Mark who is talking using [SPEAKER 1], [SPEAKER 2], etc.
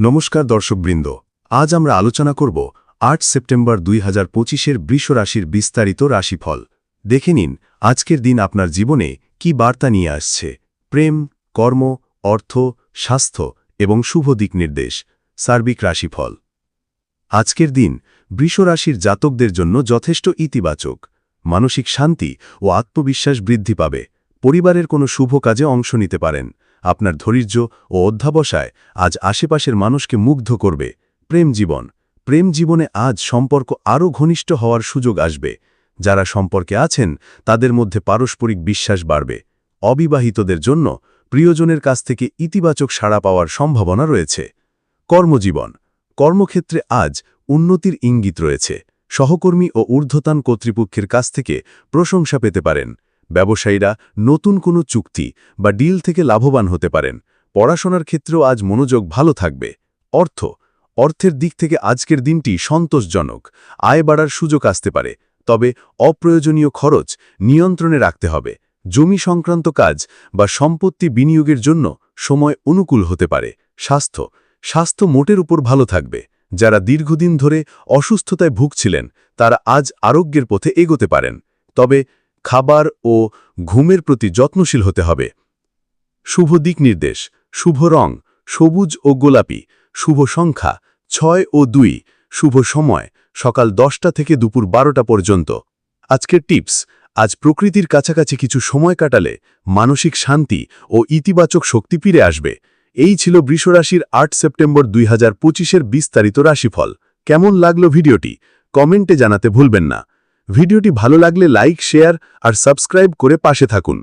[SPEAKER 1] নমস্কার দর্শকবৃন্দ, আজ আমরা আলোচনা করব আট সেপ্টেম্বর দুই হাজার পঁচিশের বৃষ রাশির বিস্তারিত রাশিফল। দেখে নিন, আজকের দিন আপনার জীবনে কি বার্তা নিয়ে আসছে। প্রেম, কর্ম, অর্থ, স্বাস্থ্য এবং শুভ দিক নির্দেশ, সার্বিক রাশিফল। আজকের দিন বৃষ রাশির জাতকদের জন্য যথেষ্ট ইতিবাচক, মানসিক শান্তি ও আত্মবিশ্বাস বৃদ্ধি পাবে। পরিবারের কোনো শুভ কাজে অংশ নিতে পারেন। আপনার ধৈর্য ও অধ্যাবসায় আজ আশেপাশের মানুষকে মুগ্ধ করবে। প্রেম জীবন। প্রেম জীবনে আজ সম্পর্ক আরও ঘনিষ্ঠ হওয়ার সুযোগ আসবে। যারা সম্পর্কে আছেন, তাদের মধ্যে পারস্পরিক বিশ্বাস বাড়বে। অবিবাহিতদের জন্য প্রিয়জনের কাছ থেকে ইতিবাচক সাড়া পাওয়ার সম্ভাবনা রয়েছে। কর্মজীবন। কর্মক্ষেত্রে আজ উন্নতির ইঙ্গিত রয়েছে। সহকর্মী ও ঊর্ধ্বতান কর্তৃপক্ষের কাছ থেকে প্রশংসা পেতে পারেন। ব্যবসায়ীরা নতুন কোনো চুক্তি বা ডিল থেকে লাভবান হতে পারেন। পড়াশোনার ক্ষেত্রেও আজ মনোযোগ ভালো থাকবে। অর্থ, অর্থের দিক থেকে আজকের দিনটি সন্তোষজনক, আয় বাড়ার সুযোগ আসতে পারে। তবে অপ্রয়োজনীয় খরচ নিয়ন্ত্রণে রাখতে হবে। জমি সংক্রান্ত কাজ বা সম্পত্তি বিনিয়োগের জন্য সময় অনুকূল হতে পারে। স্বাস্থ্য স্বাস্থ্য মোটের উপর ভালো থাকবে। যারা দীর্ঘদিন ধরে অসুস্থতায় ভুগছিলেন, তারা আজ আরোগ্যের পথে এগোতে পারেন। তবে খাবার ও ঘুমের প্রতি যত্নশীল হতে হবে। শুভ দিক নির্দেশ, শুভ রং, সবুজ ও গোলাপি, শুভ সংখ্যা ছয় ও দুই, শুভ সময় সকাল দশটা থেকে দুপুর বারোটা পর্যন্ত। আজকের টিপস, আজ প্রকৃতির কাছাকাছি কিছু সময় কাটালে মানসিক শান্তি ও ইতিবাচক শক্তি ফিরে আসবে। এই ছিল বৃষরাশির আট সেপ্টেম্বর দুই হাজার বিস্তারিত রাশিফল। কেমন লাগল ভিডিওটি? কমেন্টে জানাতে ভুলবেন না। ভিডিওটি ভালো লাগলে লাইক শেয়ার আর সাবস্ক্রাইব করে পাশে থাকুন।